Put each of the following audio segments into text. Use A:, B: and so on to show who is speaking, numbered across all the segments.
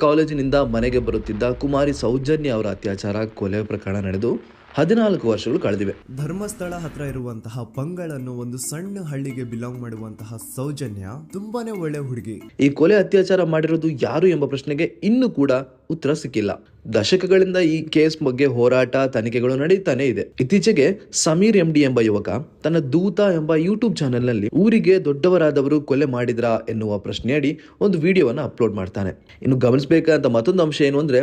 A: ಕಾಲೇಜಿನಿಂದ ಮನೆಗೆ ಬರುತ್ತಿದ್ದ ಕುಮಾರಿ ಸೌಜನ್ಯ ಅವರ ಅತ್ಯಾಚಾರ ಕೊಲೆ ಪ್ರಕರಣ ನಡೆದು ಹದಿನಾಲ್ಕು ವರ್ಷಗಳು ಕಳೆದಿವೆ.
B: ಧರ್ಮಸ್ಥಳ ಹತ್ರ ಇರುವಂತಹ ಪಂಗಳನ್ನು ಒಂದು ಸಣ್ಣ ಹಳ್ಳಿಗೆ ಬಿಲಾಂಗ್ ಮಾಡುವಂತಹ ಸೌಜನ್ಯ ತುಂಬಾನೇ ಒಳ್ಳೆ ಹುಡುಗಿ.
A: ಈ ಕೊಲೆ ಅತ್ಯಾಚಾರ ಮಾಡಿರೋದು ಯಾರು ಎಂಬ ಪ್ರಶ್ನೆಗೆ ಇನ್ನೂ ಕೂಡ ಉತ್ತರ ಸಿಕ್ಕಿಲ್ಲ. ದಶಕಗಳಿಂದ ಈ ಕೇಸ್ ಬಗ್ಗೆ ಹೋರಾಟ ತನಿಖೆಗಳು ನಡೀತಾನೆ ಇದೆ. ಇತ್ತೀಚೆಗೆ ಸಮೀರ್ ಎಂ ಡಿ ಎಂಬ ಯುವಕ ತನ್ನ ದೂತ ಎಂಬ ಯೂಟ್ಯೂಬ್ ಚಾನೆಲ್ನಲ್ಲಿ ಊರಿಗೆ ದೊಡ್ಡವರಾದವರು ಕೊಲೆ ಮಾಡಿದ್ರಾ ಎನ್ನುವ ಪ್ರಶ್ನೆಯಡಿ ಒಂದು ವಿಡಿಯೋವನ್ನು ಅಪ್ಲೋಡ್ ಮಾಡ್ತಾನೆ. ಇನ್ನು ಗಮನಿಸಬೇಕಾದ ಮತ್ತೊಂದು ಅಂಶ ಏನು ಅಂದ್ರೆ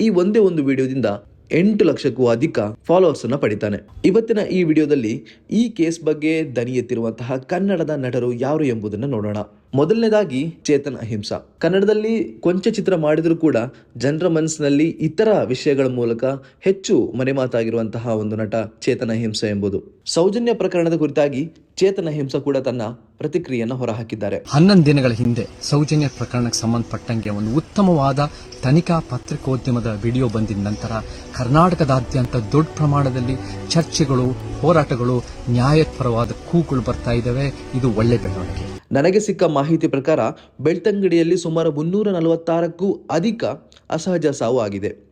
A: ಈ ಒಂದೇ ಒಂದು ವಿಡಿಯೋದಿಂದ ಎಂಟು ಲಕ್ಷಕ್ಕೂ ಅಧಿಕ ಫಾಲೋವರ್ಸ್ ಅನ್ನ ಪಡಿತಾನೆ. ಇವತ್ತಿನ ಈ ವಿಡಿಯೋದಲ್ಲಿ ಈ ಕೇಸ್ ಬಗ್ಗೆ ದನಿ ಎತ್ತಿರುವಂತಹ ಕನ್ನಡದ ನಟರು ಯಾರು ಎಂಬುದನ್ನು ನೋಡೋಣ. ಮೊದಲನೇದಾಗಿ ಚೇತನ್ ಅಹಿಂಸಾ. ಕನ್ನಡದಲ್ಲಿ ಕೊಂಚ ಚಿತ್ರ ಮಾಡಿದರೂ ಕೂಡ ಜನರ ಮನಸ್ಸಿನಲ್ಲಿ ಇತರ ವಿಷಯಗಳ ಮೂಲಕ ಹೆಚ್ಚು ಮನೆ ಮಾತಾಗಿರುವಂತಹ ಒಂದು ನಟ ಚೇತನ್ ಅಹಿಂಸಾ ಎಂಬುದು. ಸೌಜನ್ಯ ಪ್ರಕರಣದ ಕುರಿತಾಗಿ ಚೇತನ್ ಹಿಂಸ ಕೂಡ ತನ್ನ ಪ್ರತಿಕ್ರಿಯೆಯನ್ನು ಹೊರಹಾಕಿದ್ದಾರೆ.
C: ಹನ್ನೊಂದು ದಿನಗಳ ಹಿಂದೆ ಸೌಜನ್ಯ ಪ್ರಕರಣಕ್ಕೆ ಸಂಬಂಧಪಟ್ಟಂಗೆ ಒಂದು ಉತ್ತಮವಾದ ತನಿಖಾ ಪತ್ರಿಕೋದ್ಯಮದ ವಿಡಿಯೋ ಬಂದಿದ ನಂತರ ಕರ್ನಾಟಕದಾದ್ಯಂತ ದೊಡ್ಡ ಪ್ರಮಾಣದಲ್ಲಿ ಚರ್ಚೆಗಳು ಹೋರಾಟಗಳು ನ್ಯಾಯಪರವಾದ ಕೂಗಳು ಬರ್ತಾ ಇದ್ದಾವೆ. ಇದು ಒಳ್ಳೆ ಬೆಳವಣಿಗೆ.
A: ನನಗೆ ಸಿಕ್ಕ ಮಾಹಿತಿ ಪ್ರಕಾರ ಬೆಳ್ತಂಗಡಿಯಲ್ಲಿ ಸುಮಾರು ಮುನ್ನೂರ ನಲವತ್ತಾರಕ್ಕೂ ಅಧಿಕ ಅಸಹಜ ಸಾವು ಆಗಿದೆ.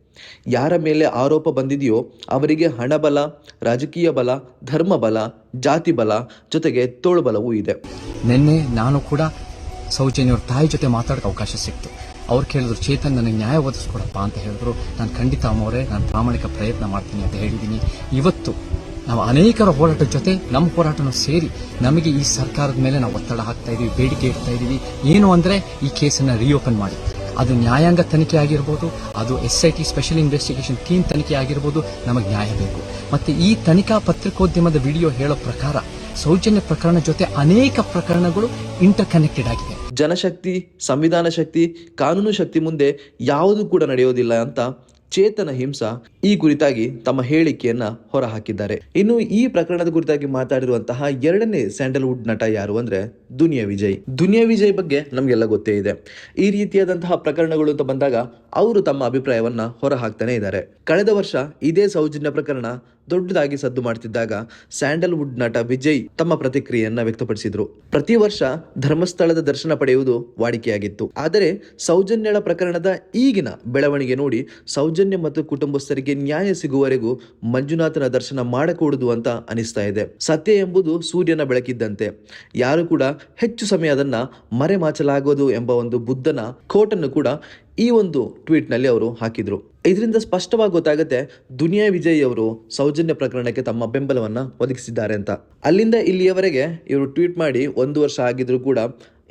A: ಯಾರ ಮೇಲೆ ಆರೋಪ ಬಂದಿದೆಯೋ ಅವರಿಗೆ ಹಣಬಲ, ರಾಜಕೀಯ ಬಲ, ಧರ್ಮ ಬಲ, ಜಾತಿ ಬಲ ಜೊತೆಗೆ ತೋಳುಬಲವೂ ಇದೆ.
C: ನಿನ್ನೆ ನಾನು ಕೂಡ ಸೌಜನ್ಯವ್ರ ತಾಯಿ ಜೊತೆ ಮಾತಾಡೋಕೆ ಅವಕಾಶ ಸಿಕ್ತು. ಅವ್ರು ಕೇಳಿದ್ರು, ಚೇತನ್ ನನಗೆ ನ್ಯಾಯ ಒದಗಿಸ್ಕೊಡಪ್ಪ ಅಂತ ಹೇಳಿದ್ರು. ನಾನು ಖಂಡಿತ ಅಮ್ಮವರೇ, ನಾನು ಪ್ರಾಮಾಣಿಕ ಪ್ರಯತ್ನ ಮಾಡ್ತೀನಿ ಅಂತ ಹೇಳಿದ್ದೀನಿ. ಇವತ್ತು ನಾವು ಅನೇಕರ ಹೋರಾಟದ ಜೊತೆ ನಮ್ಮ ಹೋರಾಟನೂ ಸೇರಿ ನಮಗೆ ಈ ಸರ್ಕಾರದ ಮೇಲೆ ನಾವು ಒತ್ತಡ ಹಾಕ್ತಾ ಇದೀವಿ, ಬೇಡಿಕೆ ಇಡ್ತಾ ಇದ್ದೀವಿ ಏನು ಅಂದರೆ ಈ ಕೇಸನ್ನು ರಿಓಪನ್ ಮಾಡಿ. ಅದು ನ್ಯಾಯಾಂಗ ತನಿಖೆ ಆಗಿರ್ಬೋದು, ಅದು S I T special investigation team ತನಿಖೆ ಆಗಿರ್ಬೋದು, ನಮಗೆ ನ್ಯಾಯ ಬೇಕು. ಮತ್ತೆ ಈ ತನಿಖಾ ಪತ್ರಿಕೋದ್ಯಮದ ವಿಡಿಯೋ ಹೇಳೋ ಪ್ರಕಾರ, ಸೌಜನ್ಯ ಪ್ರಕರಣ ಜೊತೆ ಅನೇಕ ಪ್ರಕರಣಗಳು ಇಂಟರ್ ಕನೆಕ್ಟೆಡ್ ಆಗಿದೆ.
A: ಜನಶಕ್ತಿ, ಸಂವಿಧಾನ ಶಕ್ತಿ, ಕಾನೂನು ಶಕ್ತಿ ಮುಂದೆ ಯಾವುದು ಕೂಡ ನಡೆಯೋದಿಲ್ಲ ಅಂತ ಚೇತನ ಹಿಂಸಾ ಈ ಕುರಿತಾಗಿ ತಮ್ಮ ಹೇಳಿಕೆಯನ್ನ ಹೊರಹಾಕಿದ್ದಾರೆ. ಇನ್ನು ಈ ಪ್ರಕರಣದ ಕುರಿತಾಗಿ ಮಾತಾಡಿರುವಂತಹ ಎರಡನೇ ಸ್ಯಾಂಡಲ್ವುಡ್ ನಟ ಯಾರು ಅಂದ್ರೆ ದುನಿಯಾ ವಿಜಯ್. ದುನಿಯಾ ವಿಜಯ್ ಬಗ್ಗೆ ನಮಗೆಲ್ಲ ಗೊತ್ತೇ ಇದೆ. ಈ ರೀತಿಯಾದಂತಹ ಪ್ರಕರಣಗಳು ಅಂತ ಬಂದಾಗ ಅವರು ತಮ್ಮ ಅಭಿಪ್ರಾಯವನ್ನ ಹೊರ ಹಾಕ್ತಾನೆ ಇದ್ದಾರೆ. ಕಳೆದ ವರ್ಷ ಇದೇ ಸೌಜನ್ಯ ಪ್ರಕರಣ ದೊಡ್ಡದಾಗಿ ಸದ್ದು ಮಾಡ್ತಿದ್ದಾಗ ಸ್ಯಾಂಡಲ್ವುಡ್ ನಟ ವಿಜಯ್ ತಮ್ಮ ಪ್ರತಿಕ್ರಿಯೆಯನ್ನ ವ್ಯಕ್ತಪಡಿಸಿದ್ರು. ಪ್ರತಿ ವರ್ಷ ಧರ್ಮಸ್ಥಳದ ದರ್ಶನ ಪಡೆಯುವುದು ವಾಡಿಕೆಯಾಗಿತ್ತು. ಆದರೆ ಸೌಜನ್ಯಳ ಪ್ರಕರಣದ ಈಗಿನ ಬೆಳವಣಿಗೆ ನೋಡಿ ಸೌಜನ್ಯ ಮತ್ತು ಕುಟುಂಬಸ್ಥರಿಗೆ ನ್ಯಾಯ ಸಿಗುವವರೆಗೂ ಮಂಜುನಾಥನ ದರ್ಶನ ಮಾಡಕೂಡದು ಅಂತ ಅನಿಸ್ತಾ ಇದೆ. ಸತ್ಯ ಎಂಬುದು ಸೂರ್ಯನ ಬೆಳಕಿದ್ದಂತೆ. ಯಾರು ಕೂಡ ಹೆಚ್ಚು ಸಮಯ ಅದನ್ನ ಮರೆಮಾಚಲಾಗೋದು ಎಂಬ ಒಂದು ಬುದ್ಧನ ಕೋಟನ್ನು ಕೂಡ ಈ ಒಂದು ಟ್ವೀಟ್ನಲ್ಲಿ ಅವರು ಹಾಕಿದ್ರು. ಇದರಿಂದ ಸ್ಪಷ್ಟವಾಗಿ ಗೊತ್ತಾಗುತ್ತೆ ದುನಿಯಾ ವಿಜಯ್ ಅವರು ಸೌಜನ್ಯ ಪ್ರಕರಣಕ್ಕೆ ತಮ್ಮ ಬೆಂಬಲವನ್ನ ಒದಗಿಸಿದ್ದಾರೆ ಅಂತ. ಅಲ್ಲಿಂದ ಇಲ್ಲಿಯವರೆಗೆ ಇವರು ಟ್ವೀಟ್ ಮಾಡಿ ಒಂದು ವರ್ಷ ಆಗಿದ್ರು ಕೂಡ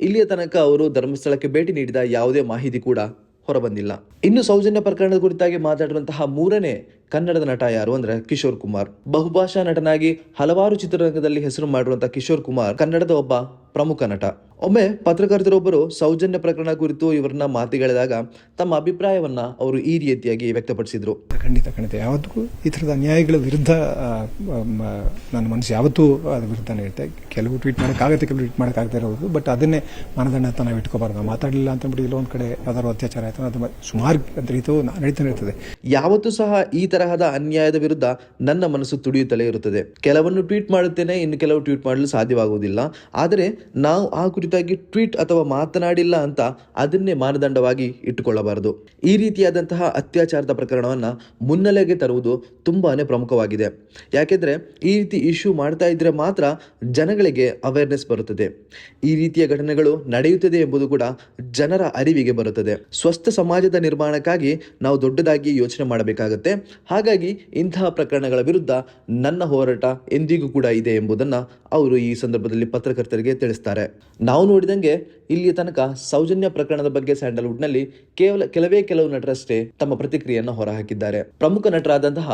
A: ಇಲ್ಲಿಯ ತನಕ ಅವರು ಧರ್ಮಸ್ಥಳಕ್ಕೆ ಭೇಟಿ ನೀಡಿದ ಯಾವುದೇ ಮಾಹಿತಿ ಕೂಡ ಹೊರಬಂದಿಲ್ಲ. ಇನ್ನು ಸೌಜನ್ಯ ಪ್ರಕರಣದ ಕುರಿತಾಗಿ ಮಾತಾಡುವಂತಹ ಮೂರನೇ ಕನ್ನಡದ ನಟ ಯಾರು ಅಂದ್ರೆ ಕಿಶೋರ್ ಕುಮಾರ್. ಬಹುಭಾಷಾ ನಟನಾಗಿ ಹಲವಾರು ಚಿತ್ರರಂಗದಲ್ಲಿ ಹೆಸರು ಮಾಡಿರುವಂತಹ ಕಿಶೋರ್ ಕುಮಾರ್ ಕನ್ನಡದ ಒಬ್ಬ ಪ್ರಮುಖ ನಟ. ಒಮ್ಮೆ ಪತ್ರಕರ್ತರೊಬ್ಬರು ಸೌಜನ್ಯ ಪ್ರಕರಣ ಕುರಿತು ಇವರನ್ನ ಮಾತಿಗಳಿದಾಗ ತಮ್ಮ ಅಭಿಪ್ರಾಯವನ್ನ ಅವರು ಈ ರೀತಿಯಾಗಿ ವ್ಯಕ್ತಪಡಿಸಿದ್ರು.
D: ಖಂಡಿತ ಖಂಡಿತ. ಯಾವತ್ತೂ ಈ ಥರದ ಅನ್ಯಾಯಗಳ ವಿರುದ್ಧ ನನ್ನ ಮನಸ್ಸು ಯಾವತ್ತೂ ಅದ್ರ ವಿರುದ್ಧ ಹೇಳ್ತೆ ಕೆಲವು ಟ್ವೀಟ್ ಮಾಡೋಕ್ಕಾಗತ್ತೆ ಕೆಲವು ಟ್ವೀಟ್ ಮಾಡೋಕ್ಕಾಗದೇ ಇರೋದು. ಬಟ್ ಅದನ್ನೇ ಮಾನದಂಡ ಅಂತ ನಾವು ಇಟ್ಕೋಬಾರ್ದು ಮಾತಾಡಲಿಲ್ಲ ಅಂತಂದ್ಬಿಟ್ಟು ಎಲ್ಲೋ ಒಂದು ಕಡೆ ಯಾವ್ದಾದ್ರು ಅತ್ಯಾಚಾರ ಆಯಿತು ಅದು ಸುಮಾರು ರೀತಿಯು ನಡೀತಾನೆ ಇರ್ತದೆ.
A: ಯಾವತ್ತೂ ಸಹ ಈ ತರಹದ ಅನ್ಯಾಯದ ವಿರುದ್ಧ ನನ್ನ ಮನಸ್ಸು ತುಡಿಯುತ್ತಲೇ ಇರುತ್ತದೆ. ಕೆಲವನ್ನು ಟ್ವೀಟ್ ಮಾಡುತ್ತೇನೆ ಇನ್ನು ಕೆಲವು ಟ್ವೀಟ್ ಮಾಡಲು ಸಾಧ್ಯವಾಗುವುದಿಲ್ಲ. ಆದರೆ ನಾವು ಆ ಕುರಿತಾಗಿ ಟ್ವೀಟ್ ಅಥವಾ ಮಾತನಾಡಿಲ್ಲ ಅಂತ ಅದನ್ನೇ ಮಾನದಂಡವಾಗಿ ಇಟ್ಟುಕೊಳ್ಳಬಾರದು. ಈ ರೀತಿಯಾದಂತಹ ಅತ್ಯಾಚಾರದ ಪ್ರಕರಣವನ್ನ ಮುನ್ನೆಲೆಗೆ ತರುವುದು ತುಂಬಾನೇ ಪ್ರಮುಖವಾಗಿದೆ. ಯಾಕೆಂದರೆ ಈ ರೀತಿ ಇಶ್ಯೂ ಮಾಡ್ತಾ ಇದ್ರೆ ಮಾತ್ರ ಜನಗಳಿಗೆ ಅವೇರ್ನೆಸ್ ಬರುತ್ತದೆ. ಈ ರೀತಿಯ ಘಟನೆಗಳು ನಡೆಯುತ್ತದೆ ಎಂಬುದು ಕೂಡ ಜನರ ಅರಿವಿಗೆ ಬರುತ್ತದೆ. ಸ್ವಸ್ಥ ಸಮಾಜದ ನಿರ್ಮಾಣಕ್ಕಾಗಿ ನಾವು ದೊಡ್ಡದಾಗಿ ಯೋಚನೆ ಮಾಡಬೇಕಾಗುತ್ತೆ. ಹಾಗಾಗಿ ಇಂತಹ ಪ್ರಕರಣಗಳ ವಿರುದ್ಧ ನನ್ನ ಹೋರಾಟ ಎಂದಿಗೂ ಕೂಡ ಇದೆ ಎಂಬುದನ್ನ ಅವರು ಈ ಸಂದರ್ಭದಲ್ಲಿ ಪತ್ರಕರ್ತರಿಗೆ ತಿಳಿಸ್ತಾರೆ. ನಾವು ನೋಡಿದಂಗೆ ಇಲ್ಲಿಯ ತನಕ ಸೌಜನ್ಯ ಪ್ರಕರಣದ ಬಗ್ಗೆ ಸ್ಯಾಂಡಲ್ವುಡ್ನಲ್ಲಿ ಕೇವಲ ಕೆಲವೇ ಕೆಲವು ನಟರಷ್ಟೇ ತಮ್ಮ ಪ್ರತಿಕ್ರಿಯೆಯನ್ನು ಹೊರಹಾಕಿದ್ದಾರೆ. ಪ್ರಮುಖ ನಟರಾದಂತಹ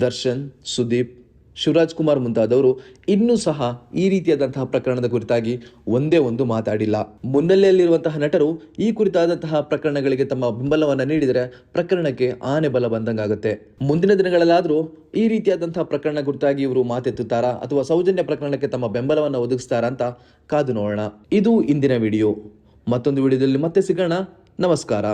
A: ದರ್ಶನ್, ಸುದೀಪ್ ಶಿವರಾಜ್ ಕುಮಾರ್ ಮುಂತಾದವರು ಇನ್ನೂ ಸಹ ಈ ರೀತಿಯಾದಂತಹ ಪ್ರಕರಣದ ಕುರಿತಾಗಿ ಒಂದೇ ಒಂದು ಮಾತಾಡಿಲ್ಲ. ಮುನ್ನೆಲೆಯಲ್ಲಿರುವಂತಹ ನಟರು ಈ ಕುರಿತಾದಂತಹ ಪ್ರಕರಣಗಳಿಗೆ ತಮ್ಮ ಬೆಂಬಲವನ್ನು ನೀಡಿದರೆ ಪ್ರಕರಣಕ್ಕೆ ಆನೆ ಬಲ ಬಂದಂಗಾಗುತ್ತೆ. ಮುಂದಿನ ದಿನಗಳಲ್ಲಾದರೂ ಈ ರೀತಿಯಾದಂತಹ ಪ್ರಕರಣ ಕುರಿತಾಗಿ ಇವರು ಮಾತೆತ್ತುತ್ತಾರಾ ಅಥವಾ ಸೌಜನ್ಯ ಪ್ರಕರಣಕ್ಕೆ ತಮ್ಮ ಬೆಂಬಲವನ್ನು ಒದಗಿಸ್ತಾರಾ ಅಂತ ಕಾದು ನೋಡೋಣ. ಇದು ಇಂದಿನ ವಿಡಿಯೋ. ಮತ್ತೊಂದು ವಿಡಿಯೋದಲ್ಲಿ ಮತ್ತೆ ಸಿಗೋಣ. ನಮಸ್ಕಾರ.